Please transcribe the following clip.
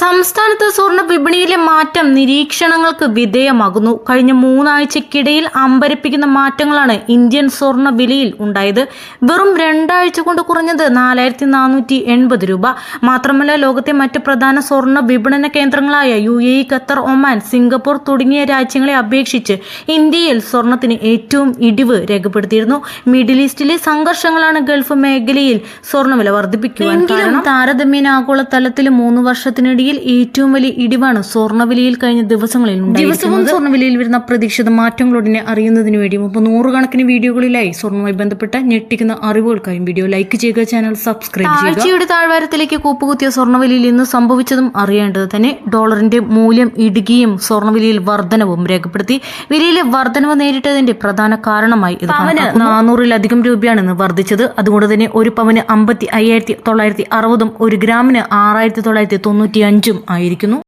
സംസ്ഥാനത്ത് സ്വർണ വിപണിയിലെ മാറ്റം നിരീക്ഷണങ്ങൾക്ക് വിധേയമാകുന്നു. കഴിഞ്ഞ മൂന്നാഴ്ചക്കിടയിൽ അമ്പരപ്പിക്കുന്ന മാറ്റങ്ങളാണ് ഇന്ത്യൻ സ്വർണ വിലയിൽ ഉണ്ടായത്. വെറും രണ്ടാഴ്ച കൊണ്ട് കുറഞ്ഞത് നാലായിരത്തി നാനൂറ്റി എൺപത് രൂപ. മാത്രമല്ല ലോകത്തെ മറ്റ് പ്രധാന സ്വർണ വിപണന കേന്ദ്രങ്ങളായ U A E Qatar Oman Singapore തുടങ്ങിയ രാജ്യങ്ങളെ അപേക്ഷിച്ച് ഇന്ത്യയിൽ സ്വർണത്തിന് ഏറ്റവും ഇടിവ് രേഖപ്പെടുത്തിയിരുന്നു. മിഡിൽ ഈസ്റ്റിലെ സംഘർഷങ്ങളാണ് ഗൾഫ് മേഖലയിൽ സ്വർണവില വർദ്ധിപ്പിക്കുവാൻ കാരണം. താരതമ്യേന ആഗോളതലത്തിൽ മൂന്ന് വർഷത്തിനിടയിൽ ഏറ്റവും വലിയ ഇടിവാണ് സ്വർണവിലയിൽ കഴിഞ്ഞ ദിവസങ്ങളിൽ ദിവസവും സ്വർണവിലയിൽ വരുന്ന പ്രതീക്ഷിത മാറ്റങ്ങളുടനെ അറിയുന്നതിന് വേണ്ടി മുമ്പ് നൂറുകണക്കിന് വീഡിയോകളിലായി സ്വർണവുമായി ബന്ധപ്പെട്ട ഞെട്ടിക്കുന്ന അറിവുകൾക്കായും വീഡിയോ ലൈക്ക് ചെയ്യുക ചാനൽ സബ്സ്ക്രൈബ് ചെയ്യുക. ആഴ്ചയുടെ താഴ്വാരത്തിലേക്ക് കൂപ്പുകുത്തിയ സ്വർണവിലയിൽ ഇന്ന് സംഭവിച്ചതും അറിയേണ്ടത് തന്നെ ഡോളറിന്റെ മൂല്യം ഇടുകയും സ്വർണവിലയിൽ വർധനവും രേഖപ്പെടുത്തി. വിലയിലെ വർധനവ് നേരിട്ടതിന്റെ പ്രധാന കാരണമായി ഇത് നാനൂറിലധികം രൂപയാണ് ഇന്ന് വർദ്ധിച്ചത്. അതുകൊണ്ട് തന്നെ ഒരു പവന് അമ്പത്തി അയ്യായിരത്തി തൊള്ളായിരത്തി അറുപതും ഒരു ഗ്രാമിന് ആറായിരത്തി തൊള്ളായിരത്തി തൊണ്ണൂറ്റി അഞ്ചും ആയിരിക്കുന്നു.